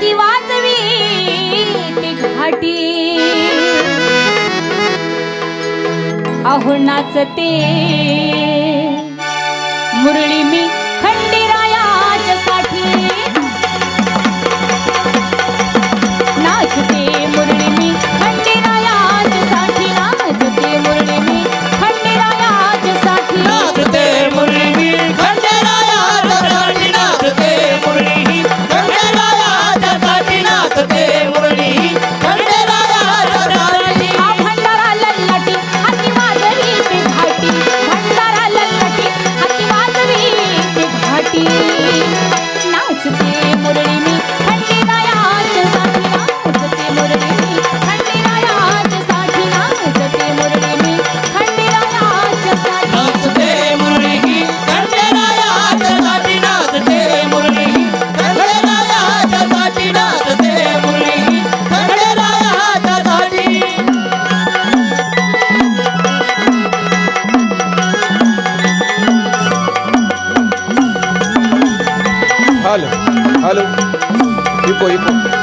ती वाचवी ती घाटी. अहो नाचते मुरळी मी Olha, olha. Ficou, ficou.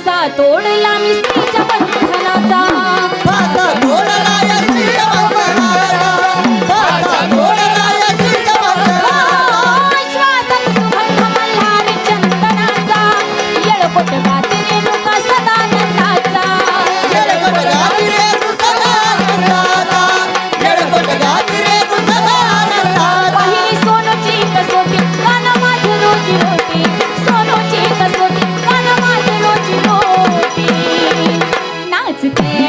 कसा तोडला मी स्त्रीच्या बंधनाचा today.